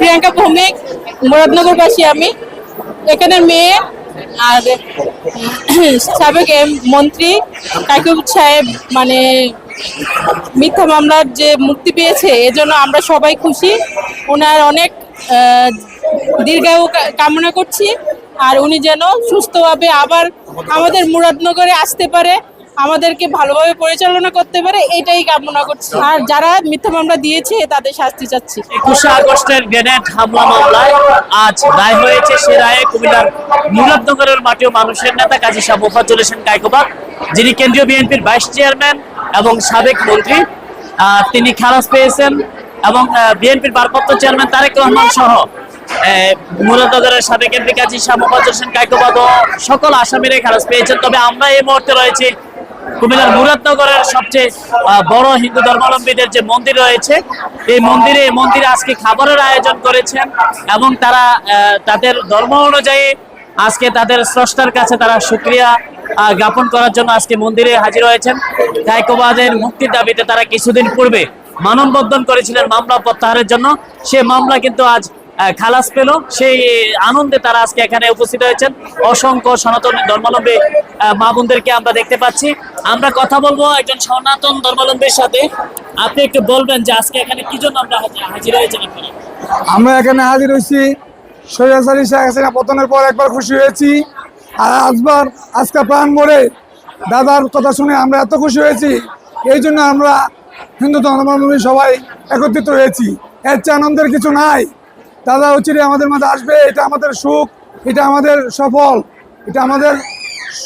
প্রিয়াঙ্কা ভৌমিক, মুরাদনগরবাসী আমি। এখানের মেয়ে আর সাবেক মন্ত্রী কাকুব সাহেব মানে মিথ্যা মামলার যে মুক্তি পেয়েছে, এজন্য আমরা সবাই খুশি। ওনার অনেক দীর্ঘায়ু কামনা করছি। আর উনি যেন সুস্থভাবে আবার আমাদের মুরাদনগরে আসতে পারে। আমাদেরকে ভালোভাবে পরিচালনা করতে পারে, এটাই কামনা করছি। আর যারা মিথ্যা মামলা দিয়েছে, তাদের শাস্তি চাচ্ছি। একুশে আগস্টের গ্রেনেড হামলা মামলায় আজ রায় হয়েছে, সে রায়ে কুমিল্লার মুরাদনগরের মাটিও মানুষের নেতা কাজী শাহ মোফাজ্জল হোসেন কায়কোবাদ যিনি কেন্দ্রীয় বিএনপির ভাইস চেয়ারম্যান এবং সাবেক মন্ত্রী তিনি খালাস পেয়েছেন এবং বিএনপির ভারপ্রাপ্ত চেয়ারম্যান তারেক রহমান সহ মুরাদনগরের সাবেক এমপি কাজী শাহ মোফাজ্জল হোসেন কায়কোবাদ সকল আসামিরাই খালাস পেয়েছেন। তবে আমরা এই মুহূর্তে রয়েছে কুমিল্লার মুরাদনগরের সবচেয়ে বড় হিন্দু ধর্মাবলম্বীদের যে মন্দির রয়েছে, এই মন্দিরে মন্দিরে আজকে খাবারের আয়োজন করেছেন এবং তারা তাদের ধর্ম অনুযায়ী আজকে তাদের স্রষ্টার কাছে তারা সুক্রিয়া জ্ঞাপন করার জন্য আজকে মন্দিরে হাজির হয়েছেন। কায়কোবাদের মুক্তির দাবিতে তারা কিছুদিন পূর্বে মানববন্ধন করেছিলেন মামলা প্রত্যাহারের জন্য। সে মামলা কিন্তু আজ খালাস পেল। সেই আনন্দে তারা আজকে এখানে উপস্থিত হয়েছেন। অসংখ্য সনাতন ধর্মাবলম্বী মা বোনদেরকে আমরা দেখতে পাচ্ছি। আমরা কথা বলব একজন সনাতন ধর্মাবলম্বীর সাথে। আপনি একটু বলবেন যে আজকে এখানে কি জন্য আমরা হাজির- হয়েছেন আমরা এখানে হাজির হয়েছি। সৈয়াসারি শেখ হাসিনা পতনের পর একবার খুশি হয়েছি। আর আজবার, আজকে প্রাণ মরে দাদার কথা শুনে আমরা এত খুশি হয়েছি। এই জন্য আমরা হিন্দু ধর্মাবলম্বী সবাই একত্রিত হয়েছি। এর চেয়ে আনন্দের কিছু নাই। দাদা হচ্ছে আমাদের মাঝে আসবে, এটা আমাদের সুখ, এটা আমাদের সফল, এটা আমাদের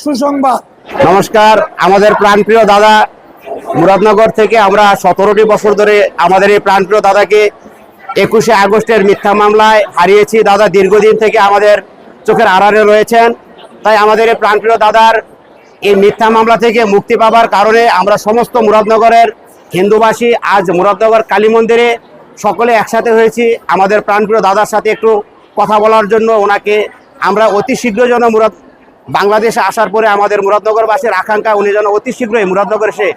সুসংবাদ। নমস্কার, আমাদের প্রাণপ্রিয় দাদা মুরাদনগর থেকে আমরা সতেরোটি বছর ধরে আমাদের এই প্রাণপ্রিয় দাদাকে একুশে আগস্টের মিথ্যা মামলায় হারিয়েছি। দাদা দীর্ঘদিন থেকে আমাদের চোখের আড়ালে রয়েছেন। তাই আমাদের এই প্রাণপ্রিয় দাদার এই মিথ্যা মামলা থেকে মুক্তি পাবার কারণে আমরা সমস্ত মুরাদনগরের হিন্দুবাসী আজ মুরাদনগর কালী মন্দিরে সকলে একসাথে হয়েছি। আমাদের প্রাণপ্রিয় দাদার সাথে একটু কথা বলার জন্য ওনাকে আমরা অতি শীঘ্র যেন মুরাদ বাংলাদেশে আসার পরে আমাদের মুরাদনগরবাসীর আকাঙ্ক্ষা, উনি যেন অতি শীঘ্রই মুরাদনগর এসে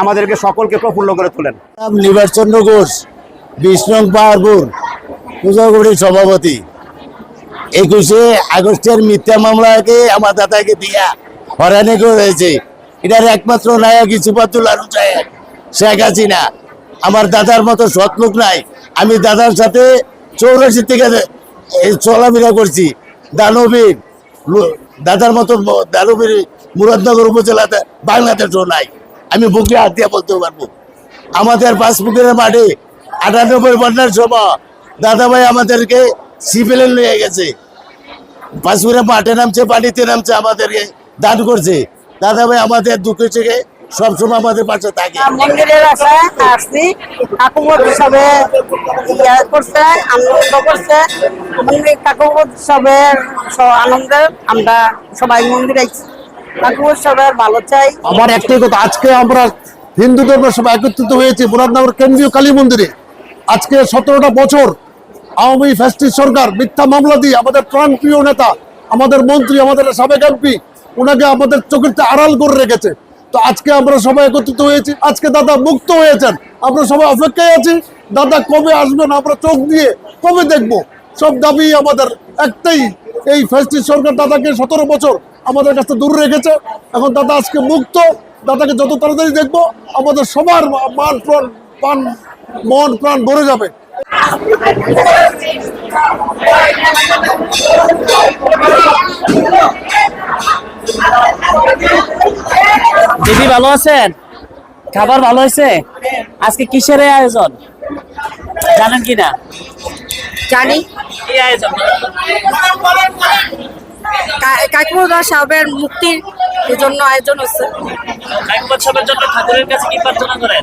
আমাদেরকে সকলকে প্রফুল্ল করে তোলেন। নিবাসচন্দ্র ঘোষ নং পাহাড়পুর পূজাগুড়ির সভাপতি। একুশে আগস্টের মিথ্যা মামলাকে আমার দাদাকে দিয়া হরানি করেছে এটার একমাত্র নায়ক সাহেব, শেখ হাসিনা। আমার দাদার মতো সৎ লোক নাই। আমি দাদার সাথে চৌরাশি থেকে চলাফেরা করছি। দানবীর দাদার মতো দানবীর মুরাদনগর উপজেলাতে বাংলাদেশও নাই। আমি বুকে হাত দিয়ে বলতে পারব। আমাদের পাসবুকের মাঠে আটানব্বই বন্যার সময় দাদাভাই আমাদেরকে সিভিলে নিয়ে গেছে। পাসবুকের মাঠে নামছে, পানিতে নামছে, আমাদেরকে দান করছে। দাদাভাই আমাদের দুঃখে থেকে সবসময় আমাদের পাশে থাকে। মন্দিরের আশায় আসছি। উৎসবে ইয়া করছে আনন্দ করছে। মন্দির ঠাকুর উৎসবের আনন্দে আমরা সবাই মন্দিরে আইছি। ঠাকুর উৎসবের ভালো চাই। আমার একটাই কথা আজকে আমরা হিন্দু ধর্মের সবাই একত্রিত হয়েছি মুরাদনগর কেন্দ্রীয় কালী মন্দিরে। আজকে সতেরোটা বছর আওয়ামী ফ্যাসিস্ট সরকার মিথ্যা মামলা দিয়ে আমাদের প্রাণপ্রিয় নেতা আমাদের মন্ত্রী আমাদের সাবেক এমপি ওনাকে আমাদের চোখের আড়াল করে রেখেছে। তো আজকে আমরা সবাই একত্রিত হয়েছি। আজকে দাদা মুক্ত হয়েছেন। আমরা সবাই অপেক্ষায় আছি। দাদা কবে আসবেন আমরা চোখ দিয়ে কবে দেখব? সব দাবি আমাদের একটাই। এই ফ্যাসিস্ট সরকার দাদাকে সতেরো বছর আমাদের কাছে দূরে রেখেছে। এখন দাদা আজকে মুক্ত। দাদাকে যত তাড়াতাড়ি দেখব, আমাদের সবার মান প্রাণ প্রাণ, মন প্রাণ ভরে যাবে। ভালো আছেন? খাবার ভালো হয়েছে? আজকে কিসের আয়োজন? জানেন কি না জানি কি আয়োজন কাকুর সাহেবের মুক্তির জন্য আয়োজন হচ্ছে। কাকুবাদ সবের জন্য ঠাকুরের কাছে কি প্রার্থনা করেন?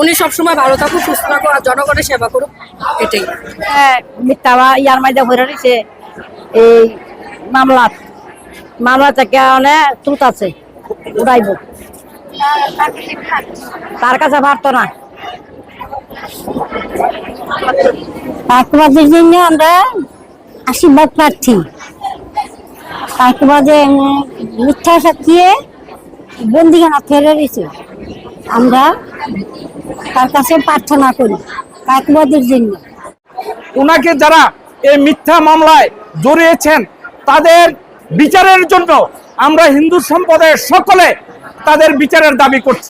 উনি সবসময় ভালো থাকুক সুস্থ থাকুক আর জনগণের সেবা করুক এটাই। মিথ্যা ইয়ার মাইদা ভরে রয়েছে। এই মামলা মামলা থেকে অনেক তুত আছে উড়াইব। তার কাছে পারতো না। জন্য আমরা আশীর্বাদ প্রার্থী। মিথ্যা বন্দিখানা ফেলে রয়েছে আমরা তার কাছে প্রার্থনা করি তাকুবাদের জন্য ওনাকে যারা এই মিথ্যা মামলায় জড়িয়েছেন, তাদের বিচারের জন্য আমরা হিন্দু সম্প্রদায়ের সকলে তাদের বিচারের দাবি করছি।